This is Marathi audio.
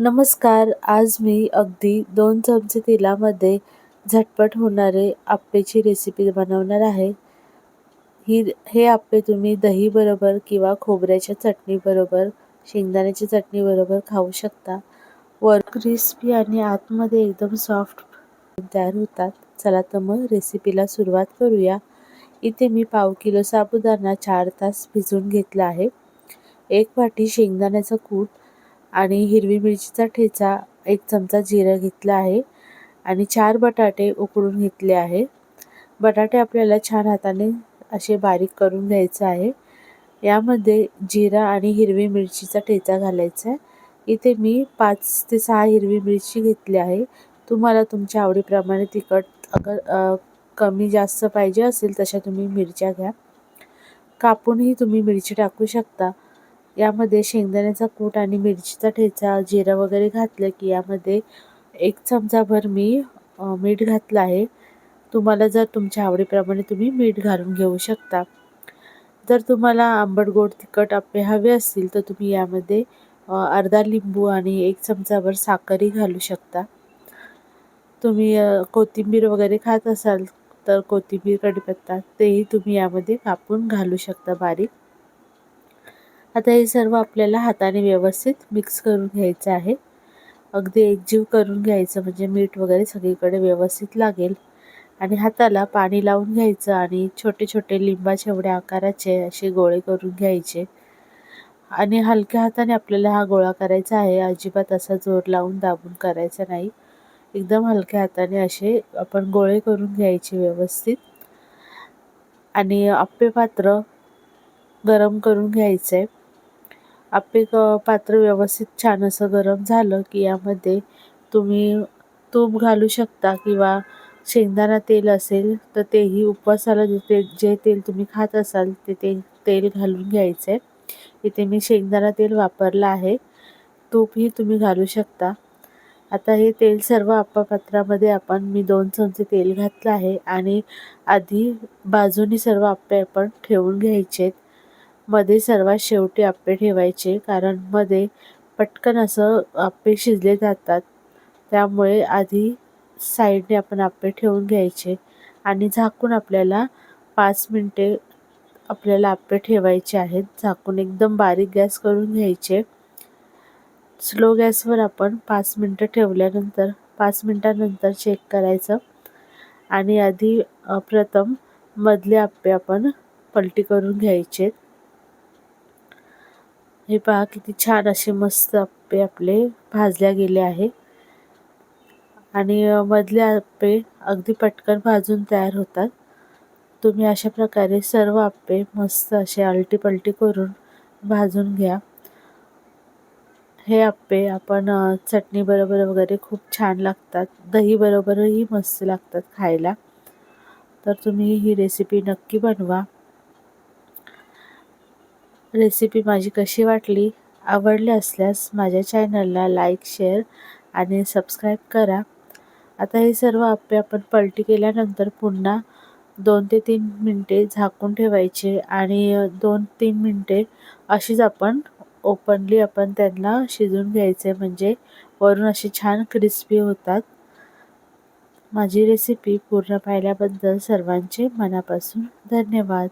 नमस्कार आज मी अगदी दोन चमचे तेलामध्ये झटपट होणारे आप्पेची रेसिपी बनवणार आहे. ही हे आप्पे तुम्ही दहीबरोबर किंवा खोबऱ्याच्या चटणीबरोबर शेंगदाण्याच्या चटणीबरोबर खाऊ शकता. वर क्रिस्पी आणि आतमध्ये एकदम सॉफ्ट तयार होतात. चला तर मग रेसिपीला सुरुवात करूया. इथे मी पाव किलो साबुदाणा चार तास भिजवून घेतला आहे. एक वाटी शेंगदाण्याचं कूट आणि हिरवी मिरचीचा ठेचा एक चमचा जिरं घेतला आहे आणि चार बटाटे उकडून घेतले आहे. बटाटे आपल्याला छान हाताने असे बारीक करून घ्यायचे आहे. यामध्ये जिरा आणि हिरवी मिरचीचा ठेचा घालायचा आहे. इथे मी पाच ते सहा हिरवी मिरची घेतली आहे. तुम्हाला तुमच्या आवडीप्रमाणे तिखट अगर कमी जास्त पाहिजे असेल तशा तुम्ही मिरच्या घ्या. कापूनही तुम्ही मिरची टाकू शकता. यामध्ये शेंगदाण्याचा कूट आणि मिरचीचा ठेचा जिरं वगैरे घातलं की यामध्ये एक चमचाभर मी मीठ घातलं आहे. तुम्हाला जर तुमच्या आवडीप्रमाणे तुम्ही मीठ घालून घेऊ शकता. जर तुम्हाला आंबट गोड तिखट आप्पे हवे असतील तर तुम्ही यामध्ये अर्धा लिंबू आणि एक चमचाभर साखरही घालू शकता. तुम्ही कोथिंबीर वगैरे खात असाल तर कोथिंबीर कढीपत्ता तेही तुम्ही यामध्ये कापून घालू शकता बारीक. आता हे सर्व आपल्याला हाताने व्यवस्थित मिक्स करून घ्यायचं आहे. अगदी एकजीव करून घ्यायचं म्हणजे मीठ वगैरे सगळीकडे व्यवस्थित लागेल. आणि हाताला पाणी लावून घ्यायचं आणि छोटे छोटे लिंबाचे एवढ्या आकाराचे असे गोळे करून घ्यायचे. आणि हलक्या हाताने आपल्याला हा गोळा करायचा आहे. अजिबात असा जोर लावून दाबून करायचा नाही. एकदम हलक्या हाताने असे आपण गोळे करून घ्यायचे व्यवस्थित. आणि आप्पे पात्र गरम करून घ्यायचं. आहे आप्पे पात्र व्यवस्थित छान असं गरम झालं की यामध्ये तुम्ही तूप घालू शकता किंवा शेंगदाणा तेल असेल तर तेही उपवासाला जे ते जे तेल तुम्ही खात असाल ते ते तेल घालून घ्यायचं. आहे इथे मी शेंगदाणा तेल वापरलं आहे. तूपही तुम्ही घालू शकता. आता हे तेल सर्व पात्रामध्ये आपण मी दोन चमचे तेल घातलं आहे आणि आधी बाजूनी सर्व आप्पे आपण ठेवून घ्यायचे आहेत मध्ये सर्वात शेवटी आप्पे ठेवायचे कारण मध्ये पटकन असं आप्पे शिजले जातात. त्यामुळे आधी साईडने आपण आप्पे ठेवून घ्यायचे आणि झाकून आपल्याला पाच मिनटे आपल्याला आप्पे ठेवायचे आहेत. झाकून एकदम बारीक गॅस करून घ्यायचे. स्लो गॅसवर आपण पाच मिनटं ठेवल्यानंतर पाच मिनटानंतर चेक करायचं. आणि आधी प्रथम मधले आप्पे आपण पलटी करून घ्यायचे हे पहा किती छान असे मस्त आप्पे आपले भाजल्या गेले आहे. आणि मधले आप्पे अगदी पटकन भाजून तयार होतात. तुम्ही अशा प्रकारे सर्व आप्पे मस्त असे आलटीपलटी करून भाजून घ्या. हे आप्पे आपण चटणीबरोबर वगैरे खूप छान लागतात. दहीबरोबरही मस्त लागतात खायला. तर तुम्ही ही रेसिपी नक्की बनवा. रेसिपी माझी कशी वाटली आवडली असल्यास माझ्या चॅनलला लाईक शेअर आणि सबस्क्राईब करा. आता हे सर्व आप्पे आपण पलटी केल्यानंतर पुन्हा दोन ते तीन मिनटे झाकून ठेवायचे आणि दोन तीन मिनटे अशीच आपण ओपनली आपण त्यांना शिजून घ्यायचे. म्हणजे वरून असे छान क्रिस्पी होतात. माझी रेसिपी पूर्ण पाहिल्याबद्दल सर्वांचे मनापासून धन्यवाद.